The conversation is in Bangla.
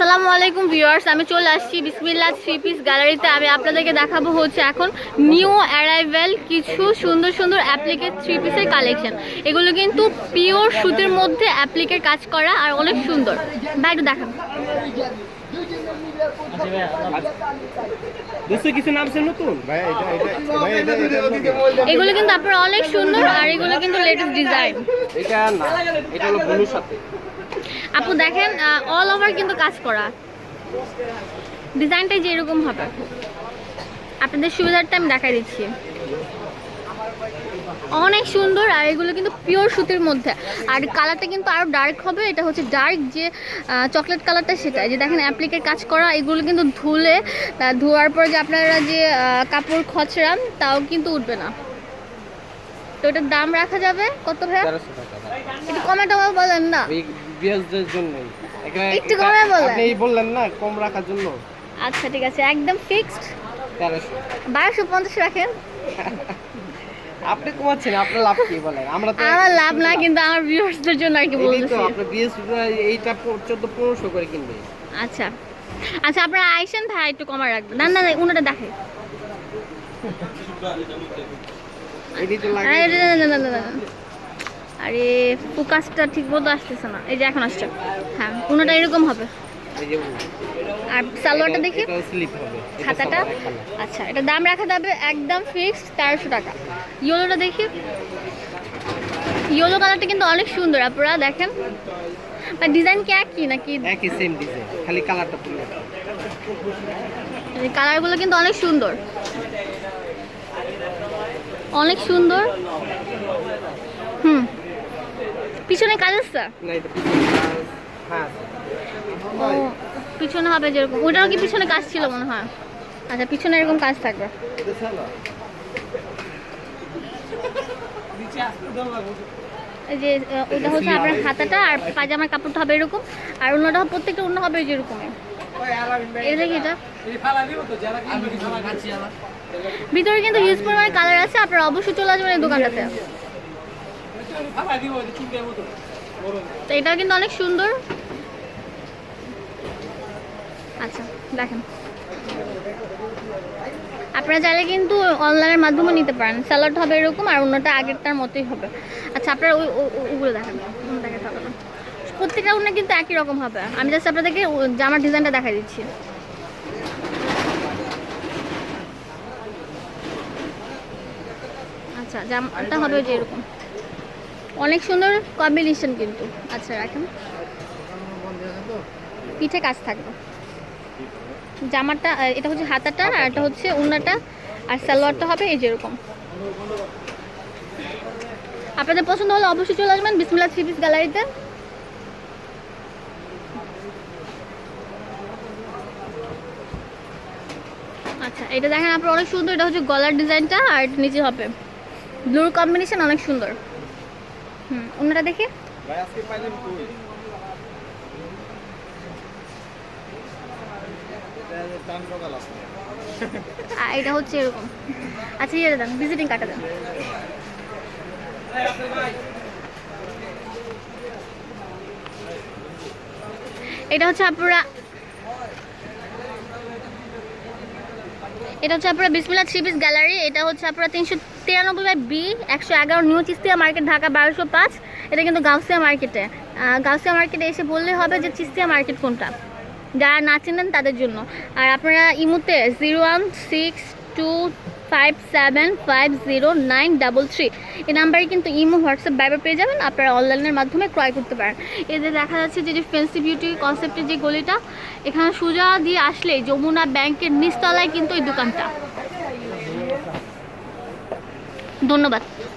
আসসালামু আলাইকুম ভিউয়ার্স আমি চলে আসছি বিসমিল্লা থ্রি পিস গ্যালারিতে। আমি আপনাদেরকে দেখাবো হচ্ছে এখন নিউ অ্যারাইভেল কিছু সুন্দর সুন্দর অ্যাপ্লিকের থ্রি পিসের কালেকশন এগুলো কিন্তু পিওর সুতির মধ্যে অ্যাপ্লিকের কাজ করা আর অনেক সুন্দর। ভাই একটু এটা এগুলো কিন্তু আপনার অনেক সুন্দর আর এগুলো কিন্তু লেটেস্ট ডিজাইন এটা না এটা হলো ব্লুর সাথে। আপু দেখেন অল ওভার কিন্তু কাজ করা। ডিজাইনটাই যেরকম হবে। আপনাদের সুবিধারটা আমি দেখাই দিচ্ছি। অনেক সুন্দর আর এগুলো কিন্তু পিওর সুতির মধ্যে। আর কালারটা কিন্তু আরও ডার্ক হবে এটা হচ্ছে ডার্ক যে চকলেট কালারটা সেটা। যে দেখেন অ্যাপ্লিকের কাজ করা এগুলো কিন্তু ধুলে ধোয়ার পর যে আপনারা যে কাপড় খচরান তাও কিন্তু উঠবে না। তো এটার দাম রাখা যাবে? কত ভাইয়া? একটু একটু কমেন্ট বলেন না। এই জন্য একটু কমে বলেন। আপনি বললেন না কম রাখার জন্য? আচ্ছা ঠিক আছে একদম ফিক্সড তেরোশো। বারোশো পঞ্চাশ রাখেন। আপনি কমাচ্ছেন আপনার লাভ কি বলেন? আমরা তো আমার লাভ না কিন্তু আমার ভিউয়ার্সদের জন্য আর কি এটাই বলতেছি তো আপনার বিএস এইটা চোদ্দ পনেরোশো করে কিনবে। আচ্ছা। আচ্ছা আপনারা আইসেন ভাই একটু কমা রাখবেন। না না না উনাটা দেখে। না না না, না। আরে ফোকাসটা ঠিক মতো আসতেছে না। এই যে এখন আসছে। হ্যাঁ উনাটা এরকম হবে। আর সালোয়ারটা দেখি। খাতাটা। আচ্ছা এটা দাম রাখা যাবে একদম ফিক্সড তেরোশো টাকা। ইয়েলোটা দেখি। ইয়েলো কালারটা কিন্তু অনেক সুন্দর আপনারা দেখেন। ডিজাইন কি একই নাকি? একই সেম ডিজাইন খালি কালারটা পুরো কালারগুলো কিন্তু অনেক সুন্দর। অনেক সুন্দর। হুম। পিছনে কাজ আছে? না পিছনে হ্যাঁ ও পিছনে হবে যেরকম। ওটারও কি পিছনে কাজ ছিল মনে হয়? আচ্ছা পিছনে এরকম কাজ থাকবে। এই যে ওটা হচ্ছে আপনার হাতাটা আর পাজামার কাপড়টা হবে এরকম। আর অন্যটা প্রত্যেকটা অন্য হবে যেরকম এটা কি এটা? ভিতরে কিন্তু হিউজ পরিমাণে কালার আছে আপনারা অবশ্যই চলে আসবেন এই দোকানটাতে। তো এটাও কিন্তু অনেক সুন্দর। আচ্ছা দেখেন। আপনারা চাইলে কিন্তু অনলাইনের মাধ্যমে নিতে পারেন। স্যালাড হবে এরকম আর অন্যটা আগেরটার মতোই হবে। আচ্ছা আপনারা ওই ওগুলো দেখেন। প্রত্যেকটা অন্য কিন্তু একই রকম হবে। আমি জাস্ট আপনাদেরকে জামার ডিজাইনটা দেখাই দিচ্ছি। আচ্ছা জামাটা হবে যে এরকম। অনেক সুন্দর কম্বিনেশন কিন্তু। আচ্ছা রাখেন। পিঠে কাজ থাকবে। জামাটা এটা হচ্ছে হাতাটা আর এটা হচ্ছে উন্নাটা। আর সালোয়ারটা হবে এই যেরকম আপনাদের পছন্দ হলে অবশ্যই চলে আসবেন বিসমিল্লা থ্রি পিস গ্যালারিতে। আচ্ছা এটা দেখেন আপনার অনেক সুন্দর, এটা হচ্ছে গলার ডিজাইনটা আর নিচে হবে। ব্লুর কম্বিনেশন অনেক সুন্দর। হুম অন্যটা দেখি। ভাই আজকে কই? এটা হচ্ছে এরকম। আচ্ছা ইয়ে দেন ভিজিটিং কাটা দেন। এটা হচ্ছে আপনারা এটা হচ্ছে আপনার বিসমিল্লা থ্রি পিস গ্যালারি। এটা হচ্ছে আপনার তিনশো তিরানব্বই বাই বি, একশো এগারো নিউ চিস্তিয়া মার্কেট, ঢাকা বারোশো পাঁচ। এটা কিন্তু গাউসিয়া মার্কেটে। গাউসিয়া মার্কেটে এসে বললে হবে যে চিস্তিয়া মার্কেট কোনটা। যারা না চেনেন তাদের জন্য। আর আপনারা ইমুতে zero one six two five seven five zero nine double three এই নাম্বারে কিন্তু ইমো, হোয়াটসঅ্যাপ বাইবার পেয়ে যাবেন। আপনারা অনলাইনের মাধ্যমে ক্রয় করতে পারেন। এতে দেখা যাচ্ছে যে যে ফেন্সি বিউটি কনসেপ্টের যে গলিটা, এখানে সোজা দিয়ে আসলে যমুনা ব্যাংকের নিচতলায় কিন্তু এই দোকানটা। ধন্যবাদ।